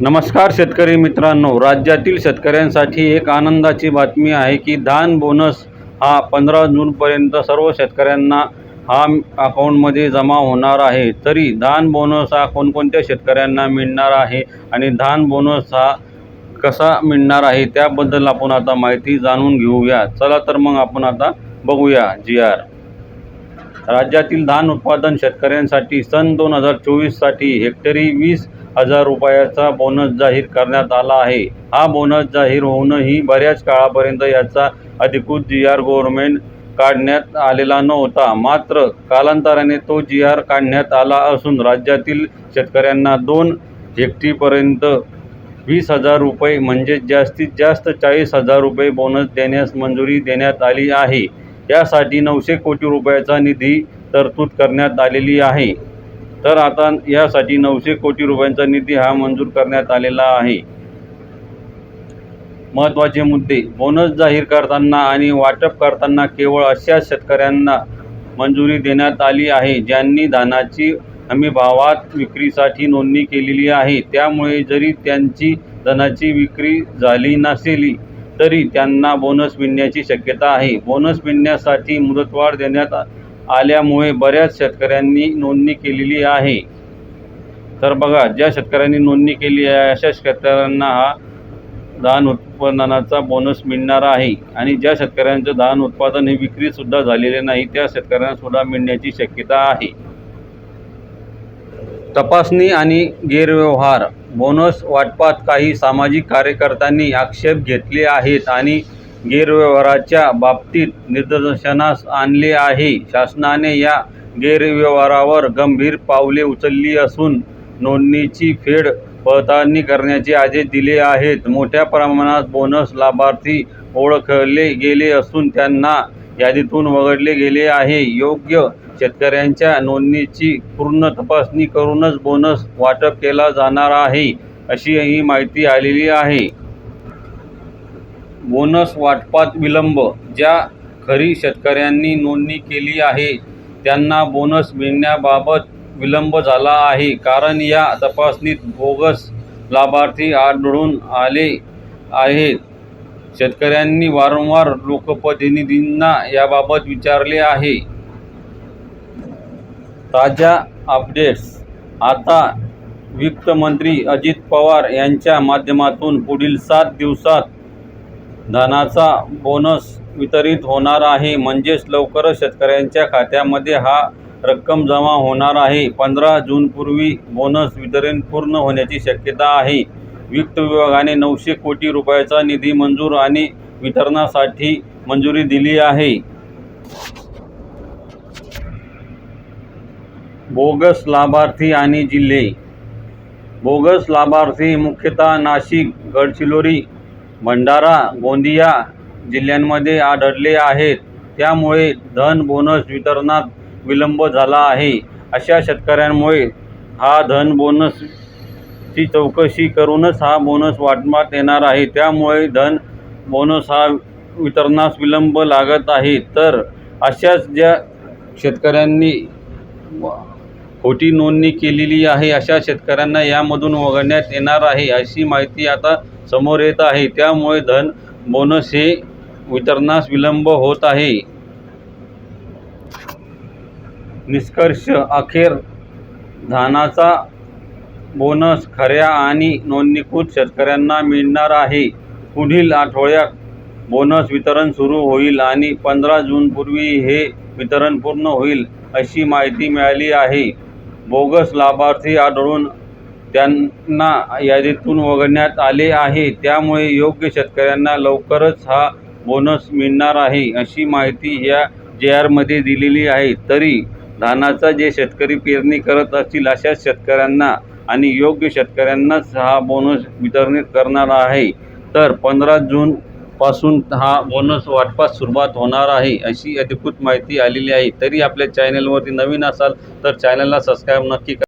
नमस्कार शेतकरी मित्रांनो. राज्यातील शेतकऱ्यांसाठी एक आनंदाची बातमी आहे की धान बोनस हा पंधरा जूनपर्यंत सर्व शेतकऱ्यांना हा अकाउंटमध्ये जमा होणार आहे. तरी धान बोनस हा कोणकोणत्या शेतकऱ्यांना मिळणार आहे आणि धान बोनस हा कसा मिळणार आहे त्याबद्दल आपण आता माहिती जाणून घेऊया. चला तर मग आपण आता बघूया जी आर राज्यातील धान उत्पादन शेतकऱ्यांसाठी सन दोन हजार चोवीससाठी हेक्टरी वीस हजार रुपयाचा बोनस जाहीर करण्यात आला आहे. हा बोनस जाहीर होऊनही बऱ्याच काळापर्यंत याचा अधिकृत जी आर गव्हर्नमेंट काढण्यात आलेला नव्हता. मात्र कालांतराने तो जी आर काढण्यात आला असून राज्यातील शेतकऱ्यांना दोन हेक्टरीपर्यंत वीस हजार रुपये म्हणजे जास्तीत जास्त चाळीस हजार रुपये बोनस देण्यास मंजुरी देण्यात आली आहे. यासाठी नऊशे कोटी रुपयाचा निधी तरतूद करण्यात आलेली आहे. तर आता यासाठी नऊशे कोटी रुपयांचा निधी हा मंजूर करण्यात आलेला आहे. महत्त्वाचे मुद्दे. बोनस जाहीर करताना आणि वाटप करताना केवळ अशा शेतकऱ्यांना मंजुरी देण्यात आली आहे ज्यांनी धानाची हमी भावात विक्रीसाठी नोंदणी केलेली आहे. त्यामुळे जरी त्यांची धनाची विक्री झाली नसेली तरी त्यांना बोनस मिळण्याची शक्यता आहे. बोनस मिळण्यासाठी मुदतवाढ देण्यात आल्यामुळे बऱ्याच शेतकऱ्यांनी नोंदणी केलेली आहे. तर बघा ज्या शेतकऱ्यांनी नोंदणी केली आहे अशा शेतकऱ्यांना हा धान उत्पादनाचा बोनस मिळणार आहे. आणि ज्या शेतकऱ्यांचं धान उत्पादन हे विक्रीसुद्धा झालेले नाही त्या शेतकऱ्यांनासुद्धा मिळण्याची शक्यता आहे. तपासणी आणि गैरव्यवहार बोनस वाटपात काही सामाजिक कार्यकर्त्यांनी आक्षेप घेतले आहेत आणि गैरव्यवहाराच्या बाबतीत निदर्शनास आणले आहे. शासनाने या गैरव्यवहारावर गंभीर पावले उचलली असून नोंदणीची फेड पडताळणी करण्याचे आदेश दिले आहेत. मोठ्या प्रमाणात बोनस लाभार्थी ओळखले गेले असून त्यांना यादीतून वगळले गेले आहे. योग्य शेतकऱ्यांच्या नोंदणीची पूर्ण तपासणी करूनच बोनस वाटप केला जाणार आहे अशी ही माहिती आलेली आहे. बोनस वाटपात विलंब ज्या खरी शेतकऱ्यांनी नोंदणी केली आहे त्यांना बोनस मिळण्याबाबत विलंब झाला आहे. कारण या तपासणीत बोगस लाभार्थी आढळून आले आहेत. शेतकऱ्यांनी वारंवार लोकप्रतिनिधींना याबाबत विचारले आहे. ताज्या अपडेट्स. आता वित्तमंत्री अजित पवार यांच्या माध्यमातून पुढील सात दिवसात धनाचा बोनस वितरित होणार आहे. म्हणजेच लवकरच शेतकऱ्यांच्या खात्यामध्ये हा रक्कम जमा होणार आहे. पंधरा जूनपूर्वी बोनस वितरण पूर्ण होण्याची शक्यता आहे. वित्त विभागाने नऊशे कोटी रुपयाचा निधी मंजूर आणि वितरणासाठी मंजुरी दिली आहे. बोगस लाभार्थी आणि जिल्हे. बोगस लाभार्थी मुख्यतः नाशिक गडचिरोली भंडारा गोंदिया जिल्ह्यांमध्ये आढळले आहेत. त्यामुळे धन बोनस वितरणात विलंब झाला आहे. अशा शेतकऱ्यांमुळे हा धन बोनस ची चौकशी करूनच हा बोनस वाटमात येणार आहे. त्यामुळे धन बोनस हा वितरणास विलंब लागत आहे. तर अशाच ज्या शेतकऱ्यांनी खोटी नोंदणी केलेली आहे अशा शेतकऱ्यांना यामधून वगळण्यात येणार आहे अशी माहिती आता समोर येत आहे. त्यामुळे धन बोनस हे वितरणास विलंब होत आहे. निष्कर्ष अखेर धानाचा बोनस खऱ्या आणि नोंदणीकृत शेतकऱ्यांना मिळणार आहे. पुढील आठवड्यात बोनस वितरण सुरू होईल आणि पंधरा जूनपूर्वी हे वितरण पूर्ण होईल अशी माहिती मिळाली आहे. बोगस लाभार्थी आढळून त्यांना यादीतून वगळण्यात आले आहे. त्यामुळे योग्य शेतकऱ्यांना लवकरच हा बोनस मिळणार आहे अशी माहिती या जे आरमध्ये दिलेली आहे. तरी धानाचा जे शेतकरी पेरणी करत असतील अशा शेतकऱ्यांना आणि योग्य शेतकऱ्यांनाच हा बोनस वितरणित करणार आहे. तर पंधरा जून पासून हा बोनस वाटपास सुरुवात होणार आहे अशी अधिकृत माहिती आलेली आहे. तरी आपल्या चॅनलवरती नवीन असाल तर चॅनलला सबस्क्राईब नक्की करा.